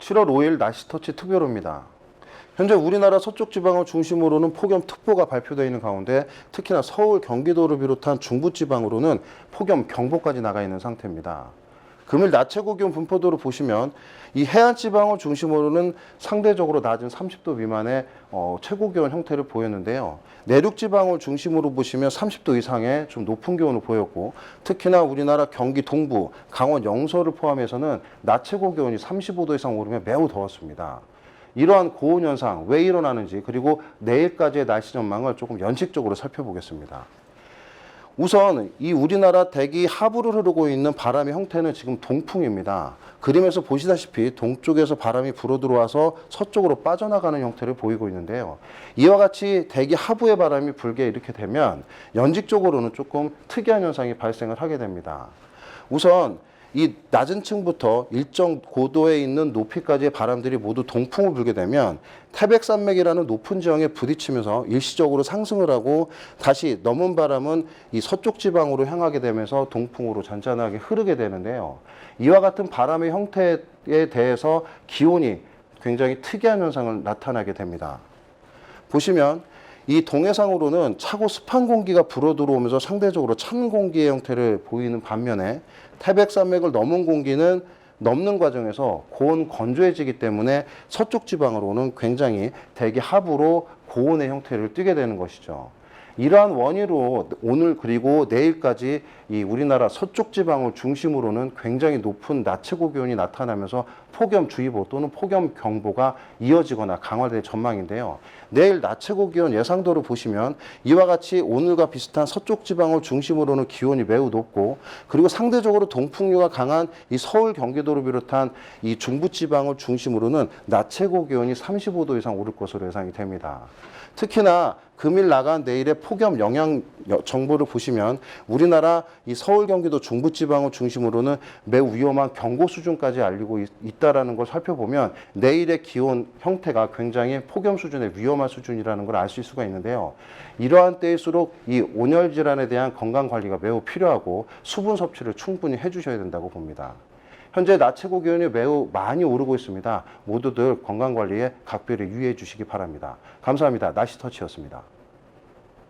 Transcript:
7월 5일 날씨 터치 특별호입니다. 현재 우리나라 서쪽 지방을 중심으로는 폭염특보가 발표되어 있는 가운데 특히나 서울, 경기도를 비롯한 중부지방으로는 폭염경보까지 나가 있는 상태입니다. 금일 낮 최고 기온 분포도를 보시면 이 해안 지방을 중심으로는 상대적으로 낮은 30도 미만의 어, 최고 기온 형태를 보였는데요. 내륙 지방을 중심으로 보시면 30도 이상의 좀 높은 기온을 보였고 특히나 우리나라 경기 동부, 강원 영서를 포함해서는 낮 최고 기온이 35도 이상 오르면 매우 더웠습니다. 이러한 고온 현상 왜 일어나는지 그리고 내일까지의 날씨 전망을 조금 연식적으로 살펴보겠습니다. 우선 이 우리나라 대기 하부를 흐르고 있는 바람의 형태는 지금 동풍입니다. 그림에서 보시다시피 동쪽에서 바람이 불어 들어와서 서쪽으로 빠져나가는 형태를 보이고 있는데요. 이와 같이 대기 하부의 바람이 불게 이렇게 되면 연직적으로는 조금 특이한 현상이 발생을 하게 됩니다. 우선 이 낮은 층부터 일정 고도에 있는 높이까지의 바람들이 모두 동풍을 불게 되면 태백산맥이라는 높은 지형에 부딪히면서 일시적으로 상승을 하고 다시 넘은 바람은 이 서쪽 지방으로 향하게 되면서 동풍으로 잔잔하게 흐르게 되는데요. 이와 같은 바람의 형태에 대해서 기온이 굉장히 특이한 현상을 나타나게 됩니다. 보시면 이 동해상으로는 차고 습한 공기가 불어 들어오면서 상대적으로 찬 공기의 형태를 보이는 반면에 태백산맥을 넘은 공기는 넘는 과정에서 고온 건조해지기 때문에 서쪽 지방으로는 굉장히 대기 하부로 고온의 형태를 띠게 되는 것이죠. 이러한 원인으로 오늘 그리고 내일까지 이 우리나라 서쪽 지방을 중심으로는 굉장히 높은 낮 최고 기온이 나타나면서 폭염주의보 또는 폭염경보가 이어지거나 강화될 전망인데요. 내일 낮 최고 기온 예상도를 보시면 이와 같이 오늘과 비슷한 서쪽 지방을 중심으로는 기온이 매우 높고 그리고 상대적으로 동풍류가 강한 이 서울 경기도를 비롯한 이 중부 지방을 중심으로는 낮 최고 기온이 35도 이상 오를 것으로 예상이 됩니다. 특히나 금일 나간 내일의 폭염 영향 여- 정보를 보시면 우리나라 이 서울 경기도 중부지방을 중심으로는 매우 위험한 경고 수준까지 알리고 있- 있다라는 걸 살펴보면 내일의 기온 형태가 굉장히 폭염 수준의 위험한 수준이라는 걸 알 수 있을 수가 있는데요. 이러한 때일수록 이 온열 질환에 대한 건강 관리가 매우 필요하고 수분 섭취를 충분히 해주셔야 된다고 봅니다. 현재 낮 최고 기온이 매우 많이 오르고 있습니다. 모두들 건강 관리에 각별히 유의해 주시기 바랍니다. 감사합니다. 날씨 터치였습니다.